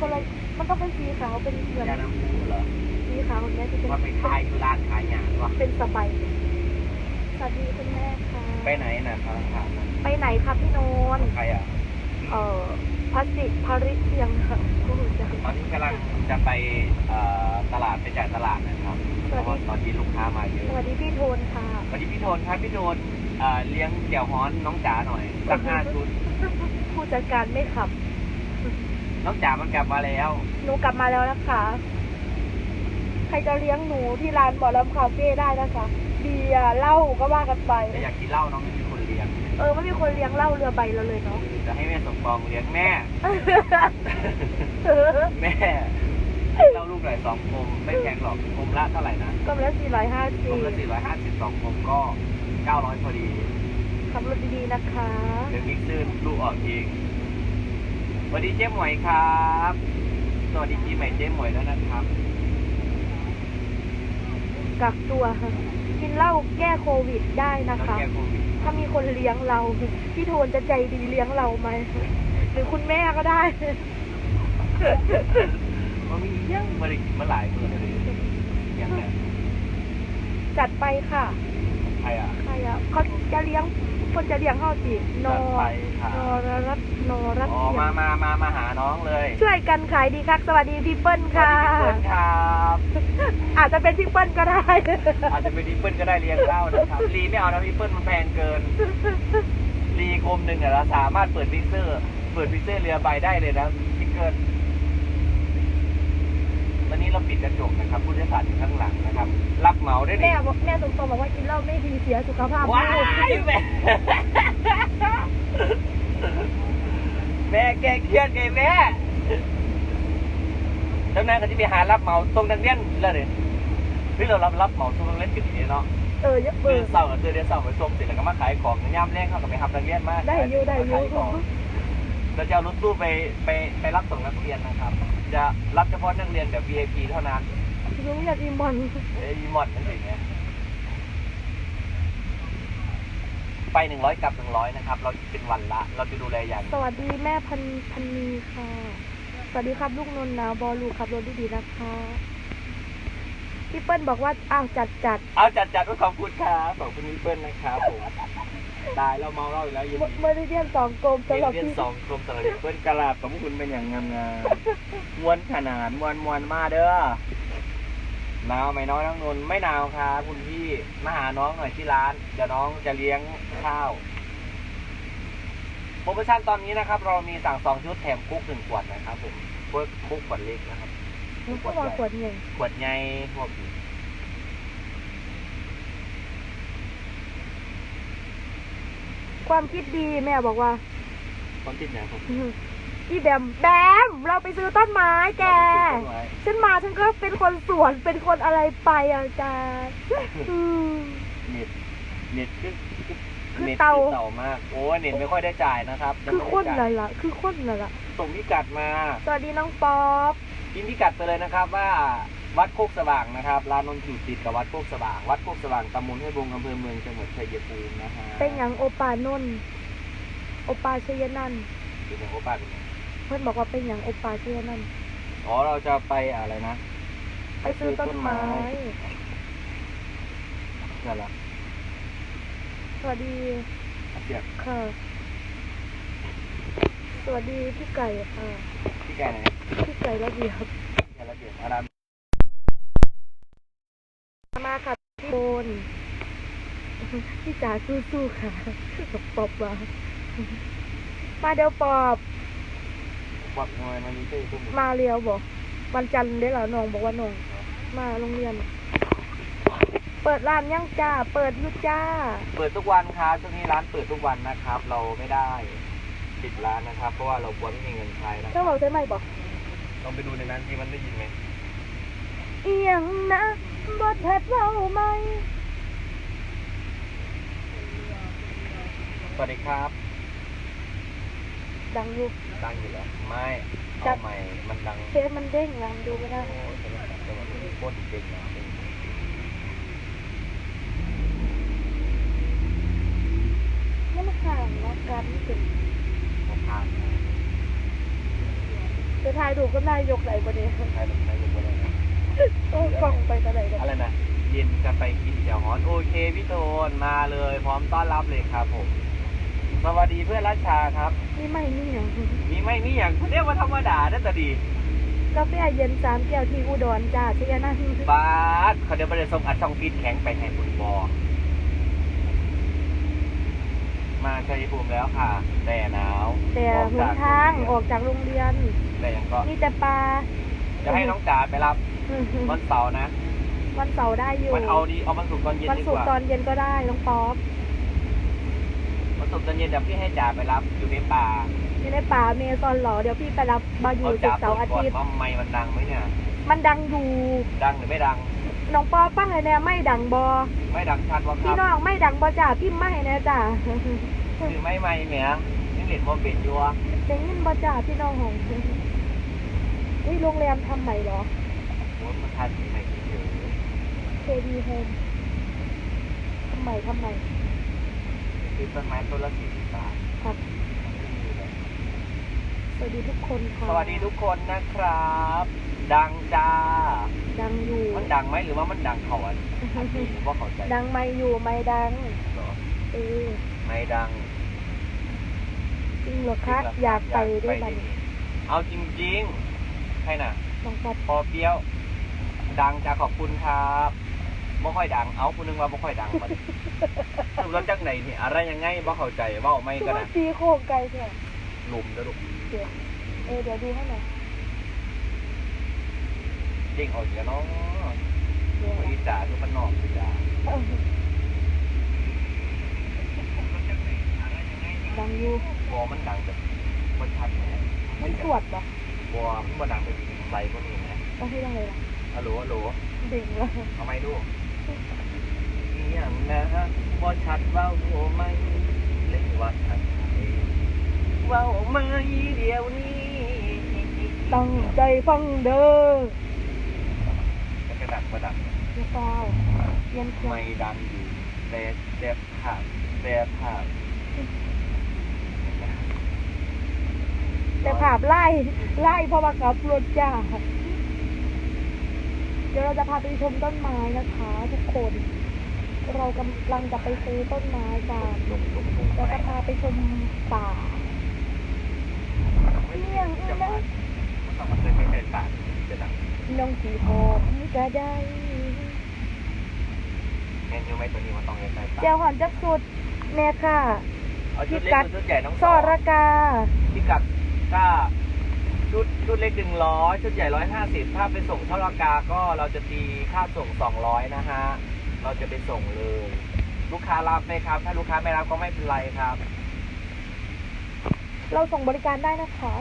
คนละมันต้องเป็นสีขาวเป็นเหมือนยาน้ำมูเหรอสีขาวอย่างเงี้ยจะเป็นว่าไปขายอยู่ร้านขายหยางวะเป็นสบายสวัสดีคุณแม่ค่ะไปไหนนะครับถามไปไหนครับพี่โนนท์ใครอะเอ่อพัสิพาริเทียงค่ะโอ้โหจะตอนนี้กำลังจะไปเอ่อตลาดไปจ่ายตลาดนะครับเพราะว่าตอนนี้ลูกค้ามาเยสอะวัสดีพี่โทนค่ะสวัสดีพี่โทนครับพี่โทนเอ่อเลี้ยงเดี่ยวฮ้อนน้องจ๋าหน่อยสักห้าชุด ผู้จัดการไม่ขับ น้องจ๋ามันกลับมาแล้ว หนูกลับมาแล้วนะคะ ใครจะเลี้ยงหนูที่ร้านบอลลัมคาเฟ่ได้นะคะเบียร์เหล้าก็ว่ากันไป แต่อยากกินเหล้าน้องไม่มีคนเลี้ยงเออไม่มีคนเลี้ยงเหล้าเรือใบเราเลยเนาะ จะให้แม่สมปองเลี้ยงแม่ แม่เล่าลูกหน่อยสองคมไม่แพงหรอกคมละเท่าไหร่นะก็แล้วสี่ร้อยห้าสิคบมละสี่ร้อยห้าสิบสองคมก็เก้าร้อยพอดีขับรถดีๆนะคะ เดี๋ยวมิกซ์ลื่นลูกออกเองส วัสดีเจ๊หมวยครับ สวัสดีปีใหม่เจ๊หมวยแล้วนะครับ กักตัวค่ะกินเหล้าแก้โควิดได้นะแล้วคะ แกโควิดถ้ามีคนเลี้ยงเราพี่โทนจะใจดีเลี้ยงเราไหมหรือคุณแม่ก็ได้มันมีเยังบริกินมาหลายมือเลยยังไงจัดไปค่ะใครอะ ใครอะเขาจะเลี้ยง คนจะเลี้ยงเขาสินอจัดไปค่ะนอรัตนอรัตอ๋อมามามามาหาน้องเลยช่วยกันขายดีครับสวัสดีพี่เปิ้ลสวัสค่ะดีพี่เปิ้ลครับอาจจะเป็นพี่เปิ้ลก็ได้ อาจจะเป็นพี่เปิ้ลก็ได้เลี้ยงเหล้านะครับรีไม่เอานะพี่เปิ้ลมันแพงเกินรีคมหนึ่งอะเราสามารถเปิดฟิกเซอร์ เปิดฟิกเซอร์เรือใบได้เลยนะพี่เกินตอนนี้เราปิดกระจก นะครับผู้โดยสารอยู่ข้างหลังนะครับรับเหมาได้ดิแม่บอกแม่สมปองบอกว่ากินเหล้าไม่ดีเสียสุขภาพว้ายลูกแม่แม่แกเครียดไงแม่เจ้านายก็จะไปหารับเหมาตรงนักเรียนแล้วเนี่ยเฮ้ยเรารับรับเหมาตรงนักเรียนกันดีเนาะ เออเยอะเบตื่อนร์เสาร์กับตื่นเดือนเสาร์ไปส่งเสร็จแล้วก็มาขายของย่ามแรกเขาก็ไปทำนักเรียนมาได้อยู่ได้อยู่ขายของเราจะเอารถตู้ไปไปไปรับส่งนักเรียนนะครับ จะรับเฉพาะนักเรียนแบบ VIP เท่านั้น ยุงอยากอีมอนเอ้ยอีมอดนั่นเองเนี่ยไปหนึ่งร้อยกับหนึ่งร้อยนะครับ เราเป็นวันละ เราจะดูแลอย่างสวัสดีแม่พันพันนีค่ะ สวัสดีครับลูกนนท์นะบอลูขับรถดีๆนะคะพี่เปิ้ลบอกว่าอ้าวจัดจัดเอาจัดจัดด้วยขอบคุณครับขอบคุณพี่เปิ้ลนะครับผมตายเราเมาเหล้าอีกแล้วยินดีเมื่อได้เรียนสองกรมเรีสำหรับยนพี่สองกรมสำหรับพี่เปิ้ลกะลาบขอบคุณเป็นอย่างงามๆมวนขนาดมวนมวนมาเด้อ หนาวไหมน้องน้องนนท์ไม่หนาวครับคุณพี่มาหาน้องหน่อยที่ร้านเดี๋ยวน้องจะเลี้ยงข้าวโปรโมชั่นตอนนี้นะครับ เรามีสั่งสองชุดแถมคุกหนึ่งขวดนะครับผมเวิร์กคุกขวดเล็กนะครับหนูก็วางขวดหนึ่งขวดใหญ่พวกความคิดดีแม่บอกว่าต้นติดไหนครับ พี่แบมแบมเราไปซื้อต้นไม้แก ฉันมาฉันก็เป็นคนสวนเป็นคนอะไรไปอะจารย์อืมเน็ตเน็ตคือคือเน็ตเตา คือเต่ามาก โอ้เน็ตไม่ค่อยได้จ่ายนะครับยังคือไม่คนได้อะไรจ่ายล่ะ คือคนอะไรล่ะ ส่งพิกัดมาสวัสดีน้องป๊อป พิมพ์พิกัดไปเลยนะครับว่าวัดโคกสว่างนะครับร้านนนท์อยู่ติดกับวัดโคกสว่าง วัดโคกสว่างตำบลห้วยบงอำเภอเมืองจังหวัดชัยภูมินะฮะเป็นอย่างโอปานนท์โอปาชยนันท์เป็นอย่างโอป้าเป็นไง เพื่อนบอกว่าเป็นอย่างโอปาชยนันท์อ๋อเราจะไปอะไรนะไปซื้อต้นไม้นั่นแหละสวัสดีเดี๋ยวค่ะสวัสดีพี่ไก่ค่ะพี่แกไหนพี่ไก่ระเบียบแกระเบียบอารามมาค่ะพี่โบนพี่จ๋าสู้ๆค่ะปอบว่ามาเดี๋ยวปอบ วัดหน่วยมันมีเต้ตุ้มมาเรียวบอกวันจันทร์ได้เหรอน้องบอกว่าน้องมาโรงเรียน เปิดร้านยังจ้า เปิดอยุจ้า เปิดทุกวันครับช่วงนี้ร้านเปิดทุกวันนะครับ เราไม่ได้ปิดร้านนะครับ เพราะว่าเรากลัวไม่มีเงินใช้นะเจ้าบอกใช่ไหมบอกลองไปดูในนั้นที่มันได้ยินไหมเอียงนะบอชัดเว้าไหมสวัสดีครับ ดังอยู่ ตั้งอยู่แล้วไม่จัเอาบใหม่มันดังเคสมันเด้งนะดูไม่ได้โอ้ยแต่ว่าแต่ว่าโคตรเก่งนะมันห่างนะการที่เป็นผมผ่านนะจะถ่ายถูกก็นายกไหนประเดี๋ยวใครเป็นใครเป็นคนอะไรนะโอ้กล่องไปกระไหนกันอะไรนะเย็นจะไปกินเจียวฮ้อนโอเคพี่โทนมาเลย พร้อมต้อนรับเลยครับผม สวัสดีเพื่อนรัชชาครับ นี่ไม่นี่อย่างมีไม่มีอย่างเรียกว่าธรรมดาน่าจะดีกาแฟเย็นสามแก้วที่อุดรจ้าชยนาทีบาสเขาเดี๋ยวไปเลยส่งอัดช่องฟีดแข็งไปให้คุณบอมาชัยภูมิแล้วค่ะ แต่หนาวแต่ออกหนจากทางออกจากโรงเรียนแต่ยังก็มีแต่ปลาจะให้น้องจ๋าไปรับวันเสาร์นะ วันเสาร์ได้อยู่ มันเอาดีเอามันสุกร์ตอนเย็นวันดีศุกกร์ว่าตอนเย็นก็ได้น้องป๊อป มันสุกร์ตอนเย็นเดี๋ยวพี่ให้จ๋าไปรับอยู่ในป่าอยู่ในป่าเมซอนเหรอเดี๋ยวพี่ไปรับมาอยู่เอาศุจ๋ากร์เสาร์อาก่อนทิตย์ว่าไม่มันดังไหมเนี่ย มันดังอยู่ ดังหรือไม่ดัง น้องป๊อปป้าให้แน่ไม่ดังบอ ไม่ดังชัดว่าคพี่รับน้องไม่ดังบอจ้าพี่ไม่ให้แน่จ้าคือไม่ไม่เมียยังเล่นโมเป็นอยู่วะได้ยินบอจ้าพี่น้องของอุ้ยโรงแรมทำใหม่เหรอโอ้ยมันทันไม่คิดอยู่ KD Home ทำใหม่ทำใหม่ คือต้นไม้ต้นละสี่สิบบาทครับ สวัสดีทุกคนค่ะสวัสดีทุกคนนะครับ ดังจ้า ดังอยู่ มันดังไหมหรือว่ามันดังเขาอันอันนี้หรือว่าเขาใจดังไม่อยู่ไม่ดังเหรอเออไม่ดังจริงเหรอคะอยากไปด้วยกันเอาจริงๆใช่น่ะน้องป๊อปพอเปรี้ยว ดังจ้าขอบคุณครับบ่ค่อยดัง เอาคุณนึงว่าบ่ค่อยดังมัน สรุปแล้วจังไหนนี่อะไรยังไงบ่เข้าใจเว้าไม่คือกันว่านะตีโค้งไกลใช่ไหมหลุมเด้อลูกเดี๋ยวเออเดี๋ยวดูให้หน่อยเด้งออกอีกแล้วเนาะเดี๋ยวอีจ๋าคือมันนอกอีจ๋าเออดังอยู่บอมันดังแบบมันชัดแหมมันสวดปะบอมันบ่ดังแบบใสก็มีแหมต้องให้ดังเลยล่ะฮัลโหลฮัลโหลเด่งแล้วเอาไม้ดู อีหยังนะบ่ชัดเว้าโอไม่เล่นว่าชัดเว้าไม่เดี๋ยวนี้ ตั้งใจฟังเด้อจะกระดักประดับเจ้าเฝ้าเรียนเขียนไม่ดังอยู่แต่แต่ภาพแต่ภาพแต่ภาพไล่ไล่เพราะว่าขับรถจ้าเดี๋ยวเราจะพาไปชมต้นไม้นะคะทุกคน เรากำลังจะไปซื้อต้นไม้กันแล้วก็พาไปชมป่าเรียงจะมามันต้องมาเจอใกล้ๆปาจะดังน้องสีหอมก็ได้แม่นยู่ไหมตัวนี้มันต้องใกล้ๆปากเจ้าหอนจักสุดแม่ค่ะเอดเล็กหรือชุดใหญ่น้องซอระกาพิกัดก็ชุดชุดเล็กหนึ่งร้อยชุดใหญ่ร้อยห้าสิบถ้าไปส่งเท่ารากาก็เราจะตีค่าส่งสองร้อยนะฮะ เราจะไปส่งเลย ลูกค้ารับไหมครับ ถ้าลูกค้าไม่รับก็ไม่เป็นไรครับ เราส่งบริการได้นะคะ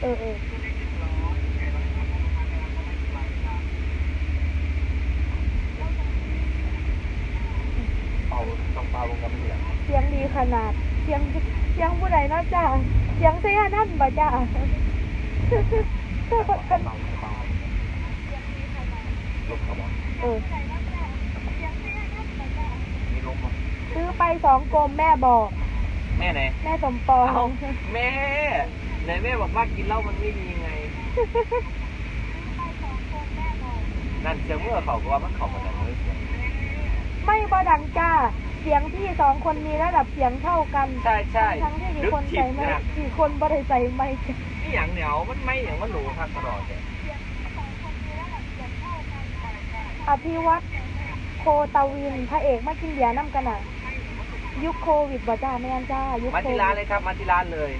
เออเออเป่าต้องเป่าลงกับเหลืองเสียงดีขนาดเสียง เสียงผู้ใดเนาะจ้าเสียงเสียนั่นบ่จ้าเป่าเป่าเป่าลมเขาบอกเออมีลมมั้ซื้อไปสองกลมแม่บอก แม่ไหน แม่สมปองเอ้าแม่ไหนแม่บอกว่ากินเหล้ามันไม่ดีไง นั่นเสียงเมื่อเขาก็ว่ามันเขามันดังเลยเสียงไม่บ่ดังจ้า เสียงพี่สองคนมีระดับเสียงเท่ากันใช่ใช่ทั้งที่กี่ลึกคนทิใส่พย์ไม่นะกี่คนบ่ได้ใส่ไม่จ้ะนี่อย่างเหนียวมันไม่อย่างมันหนูครับตลอดเลยอภิวัตโคตาวินพระเอกมากินเบียร์น้ำกันอะยุคโควิดบ่จ้าแม่นจ้ายุคมาโคที่วิร้านดเลยครับมาที่ร้านเลย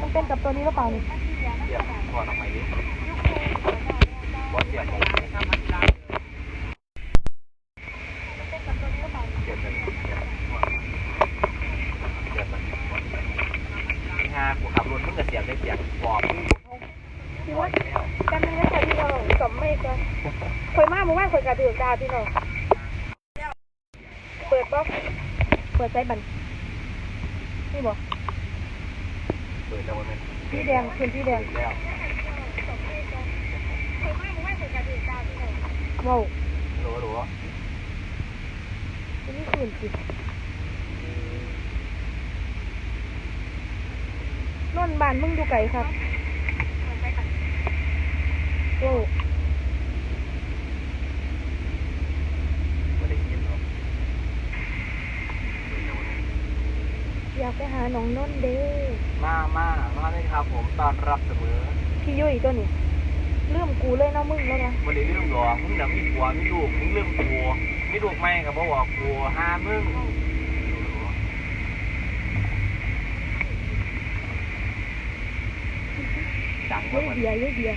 มันเป็นกับตัวนี้หรือเปล่านี่เดี๋ยวถอดออกมาดิบอสเสียบผมครับมาที่ร้านเลยเดี๋ยวจะเดี๋ยวเดี๋ยว จะไอ้ห่ากูขับรถมึงก็เสียบได้เสียบปอบมึงพี่ว่ากันไม่ได้ค่ะพี่น้องสมไม่กันเคยมาหมู่บ้านเคยกระถือกาพี่น้องเปิดบ่เปิดใจบันนี่บ่เปิดแล้ววันนี้พี่แดงคืนพี่แดงแล้วว้าวหลัวหลัวนนี้คื นสินนท์บ้านมึงอยู่ไกลครับโอ้ไม่ได้ยินหรอกเปิดแล้ววันนี้อยากไปหาน้องนนท์เด้มามามาเลยครับผมตอนรับเสมอ พี่ยุ้ยตัวนี้เรื่องกูเลยเนาะมึงแล้วนะวันนี้เรื่องหรอมึงน่ะมีผัวมีลูกมึงเรื่องกูมีลูกไม่กับบ่บอกกูห้ามึง ดังยุ้มายกมันเบียร์ยุ้ยเบียร์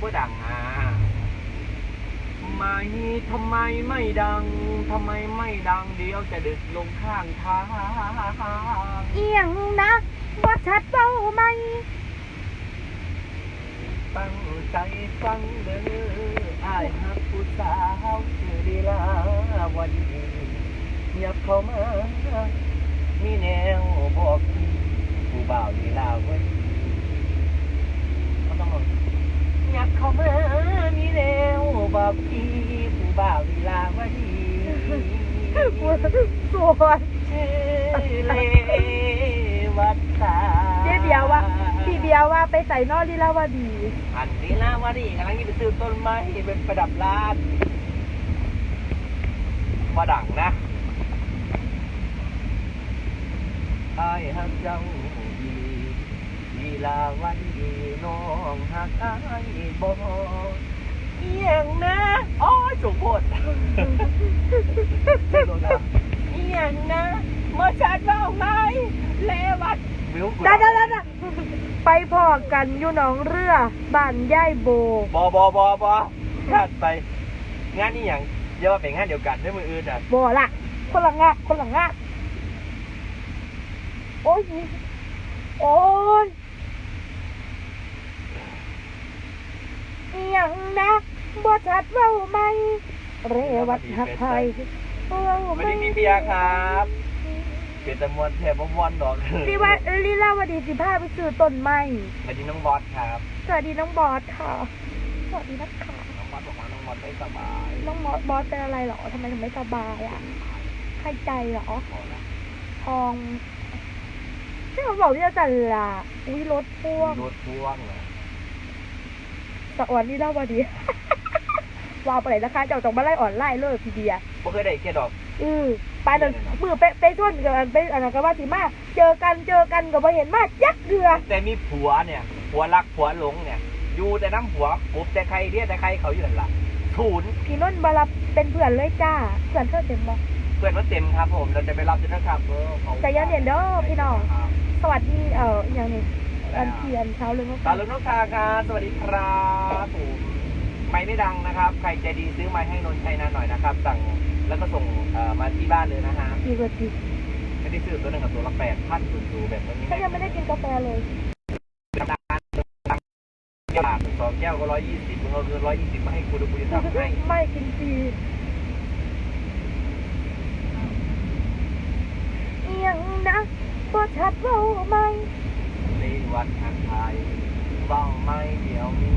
บ่ดังอะทำไมทำไมไม่ดังทำไมไม่ดังเดี๋ยวจะดึกลงข้างทาง เอียงนะว่าชัดเบ้าไหม ตั้งใจฟังเด้ออายฮักผู้สาวชื่อดีลาวดียับเข้ามา มีแนวบอกพี่ผู้บ่าวลีลาวดีก็ต้องลองยับเข้ามา มีแนวบอกพี่ผู้บ่าวลีลาวดีปวดสวนชื่อเลวัตตาเจ๊เบียร์ว่า เบียร์ว่าไปใส่นอกลีลาวดี อันนี้ลาวดีกำลังจะไปซื้อต้นไม้เป็นประดับร้านมาดังนะไอ้ายฮักเจ้าดีลีลาวันดีน้องฮักไอ้ายบ่เอียงนะโอ้ยสุโคตรเอียงนะเมื่อฉันเล่าไงเลวัดวิวกูได้ได้ได้ได้ ไปพอกันอยู่หนองเรือบ้านย่ายโบบอบอบอบอพลาดไป งานนี้อย่างเดี๋ยวาเป็นงานเดียวกันด้วยมืออื่นอะโบละคนละงะคนละงะโอ้ยโอ้ยเอียงนะบ่ชัดเว้าไหม เรวัดหักไทยเว้าไม่ไหมได้มีเบียร์ครับ เป็นตะมวนแทบบ่มวนดอกลีว่าลีลาวดีสิพาไปซื้อต้นไม้สวัสดีน้องบอสครับสวัสดีน้องบอสค่ะสวัสดีนักข่าวน้องบอสบอกว่าน้องบอสไม่สบายน้องบอสบอสเป็นอะไรเหรอทำไมถึงไม่สบายอะไข้ใจเหรอขอละทองที่เขาบอกที่จะจัดละอุ้ยรถพ่วงรถพ่วงเหรอสะอ่อนนี่เล่าวดีวาวไปไหนนะคะเจ้าต้องมาไล่อ่อนไล่เลยพี่เดียบ่เคยได้แค่ดอก อือ ไปเดินมือไปไปชวนกันไปอันนั้นก็ว่าสิมาเจอกันเจอกันกับมาเห็นมายักเดือแต่มีผัวเนี่ยผัวรักผัวหลงเนี่ยอยู่แต่น้ำผัวกบแต่ใครเรียกแต่ใครเขาอยู่นั่นล่ะศูนย์พี่นุ่นมารับเป็นเพื่อนเลยจ้าเพื่อนเธอเต็มบ่เพื่อนว่าเต็มครับผมเราจะไปรับด้วยนะครับเออขาใจเย็นๆเด้อพี่น้องครับสวัสดีเอ่ออย่างนี้อันเทียนเช้าเลยเมื่อตาลุนกทาครับสวัสดีครับผมไม่ไม่ดังนะครับ ใครใจดีซื้อไม้ให้นนท์ชัยนาหน่อยนะครับ สั่ง แล้วก็ส่งเอ่อมาที่บ้านเลยนะฮะกี่กว่าทีไม่ได้ซื้อตัวหนึ่งกับตัวละแปดพันดูแบบนี้ฉันยังไม่ได้กินกาแฟเลยแก้วสองแก้วก็ร้อยยี่สิบมึงเอาเงินร้อยยี่สิบมาให้กูดูกูจะทำให้ไม่กินฟรีเอียงนะบ่ชัดเว้าไหมในวัดทางไทยบ้างไม่เดี๋ยวมี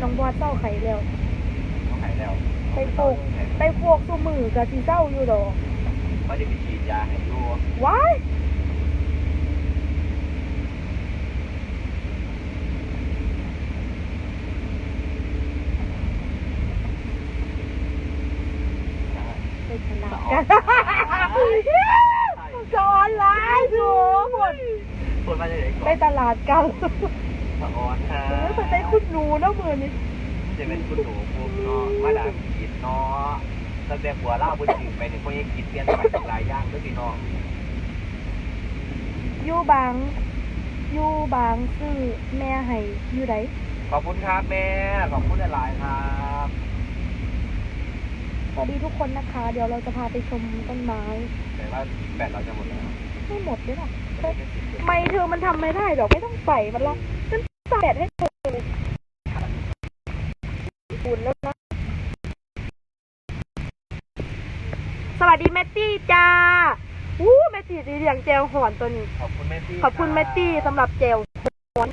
น้องบอสเศร้าไข่แล้วต้องหายแล้วไปโปกไปพวกตัวมือกับสีเศร้าอยู่ดอกไม่ได้ไปฉีดยาให้ดูว้ายไปฉลาดกันสอนร้ายถูกหมดคนมาจากไหนก่ไปอนตลาดกันสะออนฮะเออไปได้คุณหนูแล้วมือนี้จะเป็นคุณหนูพวกเนาะมาดามกิน เนาะตั้งแต่หัวเล่าบนจีบไปเนี่ยพวกนี้กินเปลี่ยนไปหลายอย่างด้วยพี่น้องอยู่บางอยู่บางซื้อแม่ให้อยู่ไหนขอบคุณครับแม่ ขอบคุณหลายๆครับสวัสดีทุกคนนะคะ เดี๋ยวเราจะพาไปชมต้นไม้ แต่ว่าแบตเราจะหมดแล้วไม่หมดด้วยหรอไม่เธอมันทำไม่ได้หรอกไม่ต้องใส่มันละฉันใส่แบตให้เธอเลยอุ่นแล้ว วัสดีแมตตี้จ้าอู้แมตตี้ดีอย่างเจลหอนตัวนี้ ขอบคุณแม่ตี้ขอบคุณแมตตี้สำหรับเจลหอน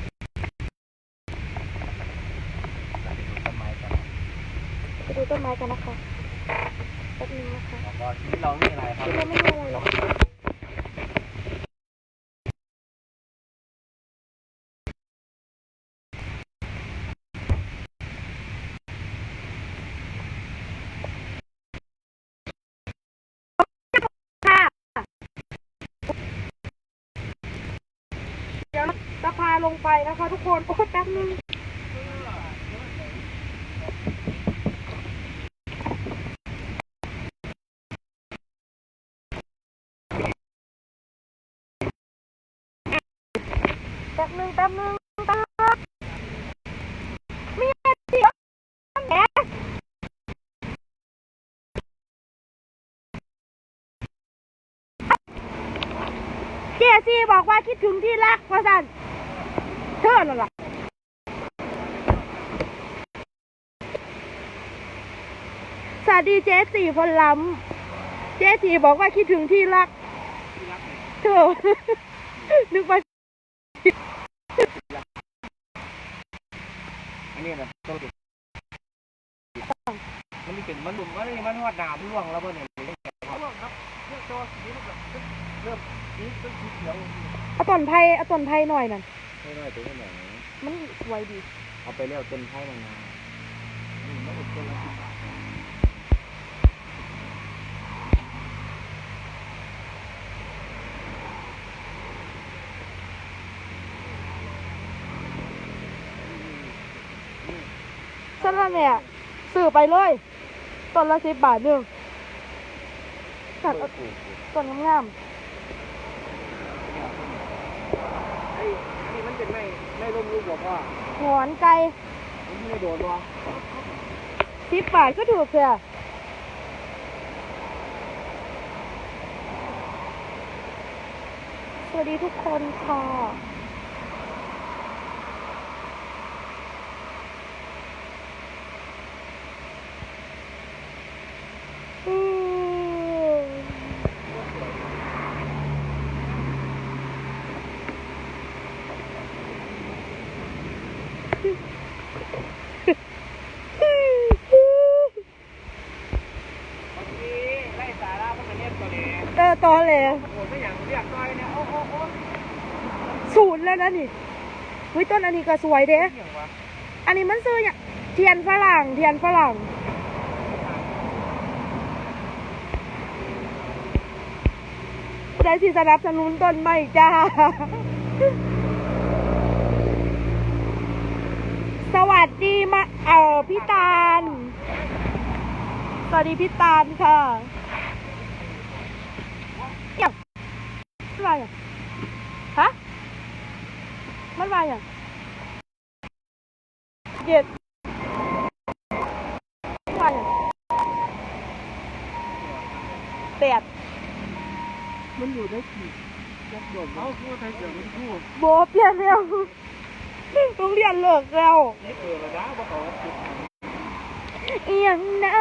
ต้นไม้กันไปดูต้นไม้กันนะคะแป๊บนึงนะคะแล้วก็ที่เรานี่อะไรครับที่เราไม่มีอะไรหรอกค่ะ เดี๋ยวจะพา ลงไปนะคะ ทุกคนโอ้ยแป๊บนึงแป๊บนึงแป๊บนึงแป๊บมีอะไรเสียแหมเจซี่บอกว่าคิดถึงที่รักว่าสัน เธอน่ะล่ะสวัสดีเจสี่พลล้ำ เจสี่บอกว่าคิดถึงที่รัก เธอ นึกว่าอันนี้นะต้นเด็กมันนี่เป็นมันดุมมันนี่มันหอดหนามร่วงแล้วเพื่อนเนี่ยมันร่วงครับเรื่องตัวสีมันแบบเริ่มสีต้นสีเขียวเอาต้นไผ่เอาต้นไผ่หน่อยนั่น ไม่น้อยตัวไหนมันสวยดี เอาไปเลี้ยวต้นไผ่มานานนี่มันเป็นต้นละสิบบาทฉันว่าเนี่ยซื้อไปเลย ต้นละสิบบาทหนึ่งตัดเอาปลูก ต้นงามไอ้นี่มัน เป็นไม่ไม่ร่มรูปบอกว่าๆหงอนไก่มันไม่โดนวะสิบบาทก็ถูกเสียสวัสดีทุกคนค่ะอืม บางทีไล่สาระมันก็เรียกตัวนี้ เออตอนเลย โอ้ไม่อย่างเรียกต้อยเนี่ยโอ้โอ้โอ้ ศูนย์แล้วนะนี่เฮ้ยต้นอันนี้ก็สวยเด้ อย่างวะอันนี้มันซื้ออย่างเทียนฝรั่งเทียนฝรั่งได้สิสนับสนุนต้นไม้จ้า สวัสดีมาเออพี่ตาล สวัสดีพี่ตาลค่ะเอี่ยมมันมาอย่างฮะ มันมาอย่างเจ็ดมันมาอย่างแปดมันอยู่ได้กี่ยักษ์โดดเอาคู่ไทยเสือมันคู่โบเปลี่ยนแล้วโรงเรียนเลิกแล้วนี่เออระดับว่าเขาเอียงนะ